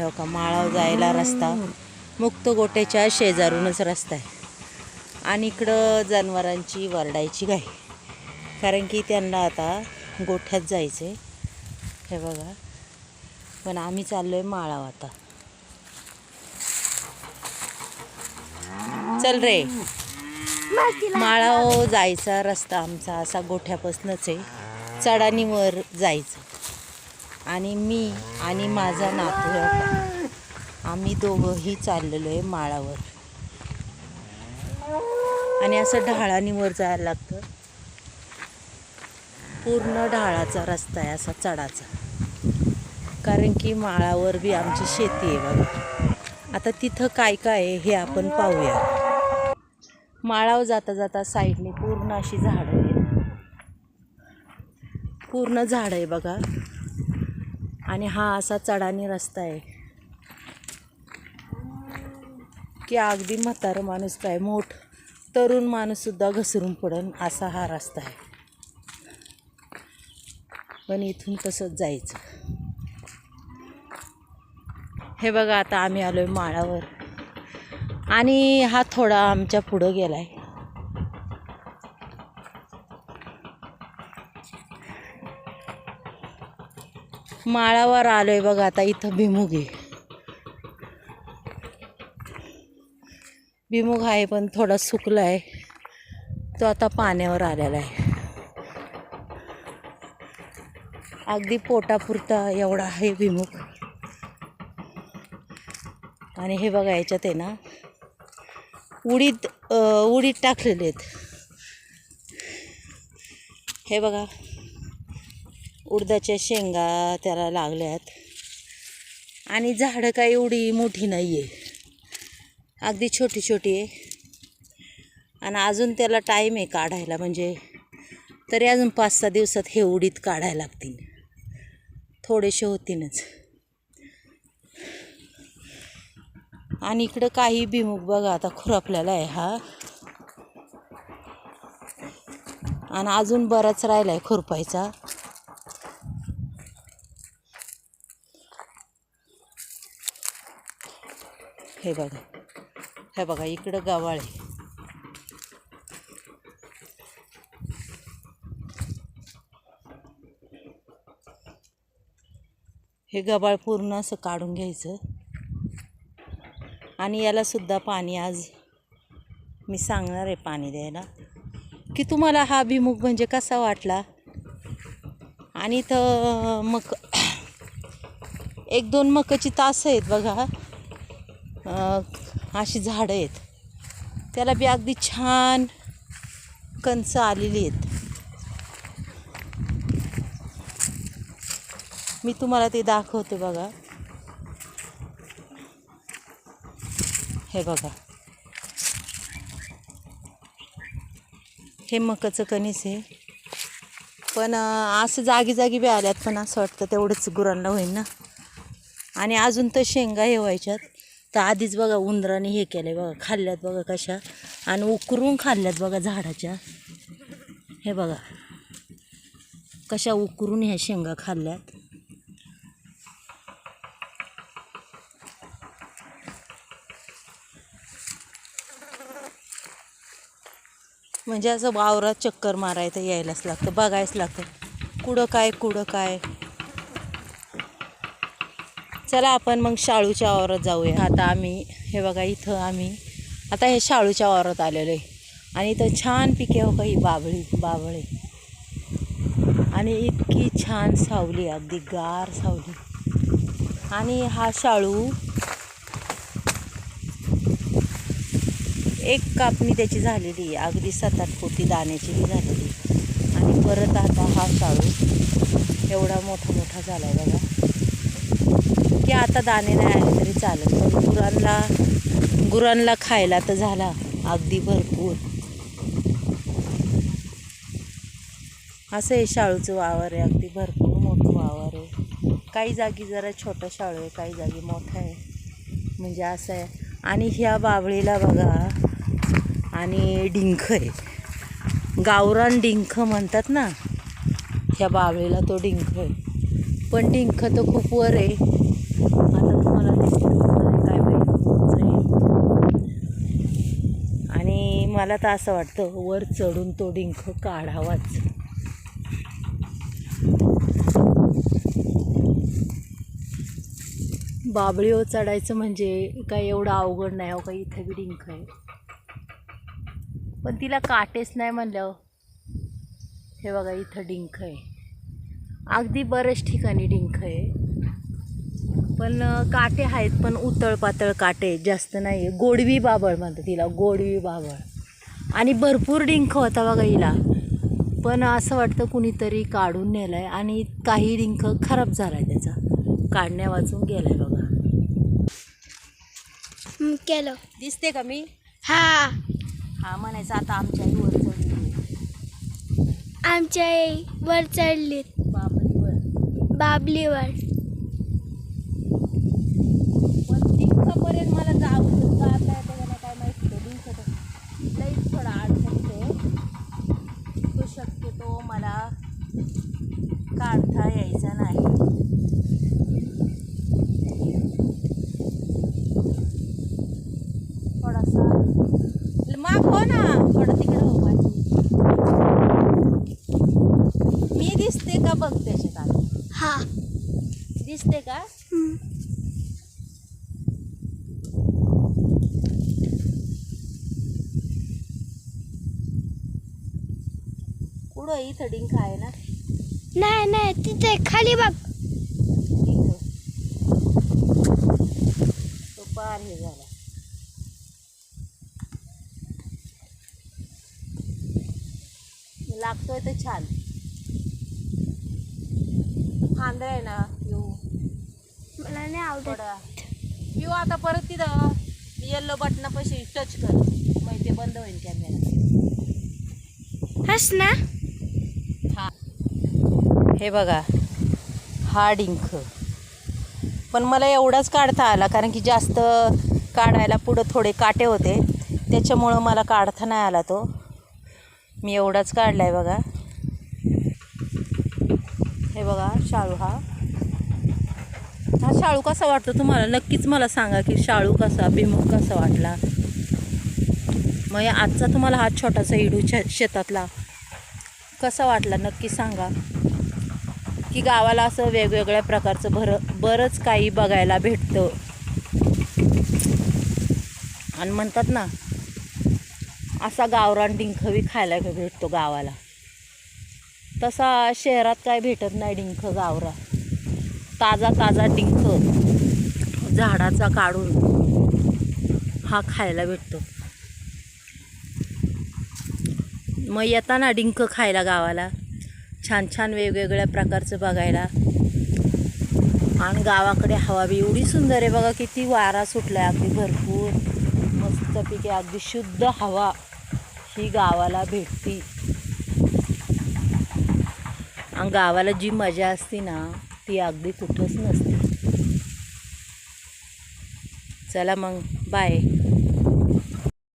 हे हो का? माळाव जायला रस्ता. मुक्त गोट्याच्या शेजारूनच रस्ता आहे. आणि इकडं जनावरांची वरडायची गाय कारण की त्यांना आता गोठ्यात जायचं आहे हे बघा. पण आम्ही चाललो आहे माळाव आता. चल रे. माळाव जायचा रस्ता आमचा असा गोठ्यापासूनच आहे. चढाणीवर जायचं. आणि मी आणि माझा नातू होता आम्ही दोघंही चाललेलो आहे माळावर. आणि असं ढाळानीवर जायला लागतं. पूर्ण ढाळाचा रस्ता आहे असा चढाचा. कारण की माळावर बी आमची शेती आहे बघा. आता तिथं काय काय आहे हे आपण पाहूया. माळावर जाता जाता साईडने पूर्ण अशी झाडं आहेत. पूर्ण झाड आहे बघा. आणि हा असा चढानी रस्ता आहे. की अगदी म्हातारं माणूस काय मोठ तरुण माणूससुद्धा घसरून पडन असा हा रस्ता आहे. पण इथून तसंच जायचं. हे बघा आता आम्ही आलो आहे माळावर. आणि हा थोडा आमच्या पुढं गेला आहे माळावर आलो आहे बघा आता इथं भिमुग आहे. भिमुग आहे पण थोडा सुकला आहे तो आता पाण्यावर आलेला आहे. अगदी पोटापुरता एवढा आहे भिमुग. आणि हे बघा याच्यात आहे ना उडीद उडीद टाकलेले आहेत. हे बघा उडदाच्या शेंगा त्याला लागल्यात. आणि झाडं काही एवढी मोठी नाही आहे अगदी छोटी छोटी आहे. आणि अजून त्याला टाईम आहे काढायला म्हणजे तरी अजून पाच सहा दिवसात हे उडीत काढायला लागतील. थोडेसे होतीलच. आणि इकडं काही भिमुख बघा आता खुरपलेला आहे हा. आणि अजून बराच राहिला आहे खुरपायचा. हे बघा. हे बघा इकडं गवाळ आहे. हे गबाळ पूर्ण असं काढून घ्यायचं. आणि याला सुद्धा पाणी आज मी सांगणार आहे पाणी द्यायला. की तुम्हाला हा भिमुख म्हणजे कसा वाटला? आणि इथं मक एक दोन मकाची तास आहेत बघा. अशी झाडं आहेत. त्याला बी अगदी छान कंच आलेली आहेत. मी तुम्हाला ते दाखवते बघा. हे बघा. हे मकाचं कणीस आहे. पण असं जागी जागी बी आल्यात पण असं वाटतं तेवढंच गुरांना होईल ना. आणि अजून तर शेंगा हे व्हायच्यात. तर आधीच बघा उंदराने हे केलं बघा खाल्ल्यात बघा कशा. आणि उकरून खाल्ल्यात बघा झाडाच्या. हे बघा. कशा उकरून ह्या शेंगा खाल्ल्यात. म्हणजे असं वावरात चक्कर मारायचं यायलाच लागतं बघायच लागतं. कुठं काय कुठं काय? चला आपण मग शाळूच्या वावरात जाऊया. आता आम्ही हे बघा इथं आम्ही. आता हे शाळूच्या वावरात आलेलो आहे. आणि इथं छान पिके हो काही बाभळी बाबळी बाबळे आणि इतकी छान सावली अगदी गार सावली. आणि हा शाळू एक कापणी त्याची झालेली आहे. अगदी सात आठ कोटी दाण्याची बी झालेली आणि परत आता हा शाळू एवढा मोठा मोठा झाला आहे बघा. की आता दाणे नाही आले तरी चालेल. पण गुरांना गुरांना खायला तर झाला अगदी भरपूर. असं आहे शाळूचं वावर आहे अगदी भरपूर मोठं वावर आहे. काही जागी जरा छोटं शाळू आहे काही जागी मोठं आहे. म्हणजे असं आहे. आणि ह्या बाबळीला बघा आणि डिंख आहे. गावरान डिंख म्हणतात ना ह्या बाबळीला तो डिंख आहे. पण डिंख तर खूप वर आहे आता तुम्हाला मला तर असं वाटतं वर चढून तो डिंक काढावाच. बाबळीवर चढायचं म्हणजे काय एवढं अवघड नाही हो का इथं बी डिंक आहे. पण तिला काटेच नाही म्हणल्यावर हो. हे. बघा इथं डिंक आहे. अगदी बऱ्याच ठिकाणी डिंक आहे. पण काटे आहेत पण उतळ पातळ काटे जास्त नाही आहे गोडवी बाबळ म्हणतात तिला गोडवी बाबळ. आणि भरपूर डिंक होता बघा हिला. पण असं वाटतं कुणीतरी काढून नेलं आहे आणि काही डिंक खराब झाला आहे त्याचा. काढण्या वाचून गेला आहे बघा केलं. दिसते का मी? हा. हा म्हणायचं आता आमच्या आई वर चढली. आमच्या आई वर चढलीत. बाबळीवर बाबलीवर पण तिथपर्यंत मला जाऊ जाता येतं का नाही काय माहिती तो दिवसात लईच थोडा अडचणीत आहे तो शक्यतो मला काढता यायचा नाही. हो. ना थोडं तिकडे हो माझी मी दिसते का. कुठं इथं डिंक आहे ना? नाही नाही तिथे खाली बघ. तो पार हे झाला. लागतोय तर छान. फांद्या आहे ना येऊ. मला नाही आवडत. पिऊ आता परत तिथं. येल्लो बटनापाशी टच कर. मग ते बंद होईल कॅमेरा हस ना. हा. हे बघा. हा डिंक पण मला एवढाच काढता आला कारण की जास्त काढायला पुढं थोडे काटे होते. त्याच्यामुळं मला काढता नाही आला तो. मी एवढाच काढला आहे बघा. हे बघा शाळू हा. हा शाळू कसा वाटतो तुम्हाला? नक्कीच मला सांगा की शाळू कसा बिमुख कसा वाटला? मग आजचा तुम्हाला हा छोटासा इडू शे शेतातला कसा वाटला? नक्की सांगा. की गावाला असं वेगवेगळ्या प्रकारचं भर बरंच काही बघायला भेटतं. आणि म्हणतात ना असा गावरान डिंखवी खायला भेटतो गावाला. तसा शहरात काय भेटत नाही डिंख गावरा. ताजा ताजा डिंख झाडाचा काढून हा खायला भेटतो. मग येताना डिंक खायला गावाला. छान छान वेगवेगळ्या प्रकारचं बघायला. आणि गावाकडे हवा बी एवढी सुंदर आहे बघा किती वारा सुटला आहे अगदी भरपूर मस्तपैकी अगदी शुद्ध हवा ही गावाला भेटती. आणि गावाला जी मजा असते ना ती अगदी कुठंच नसते. चला मग बाय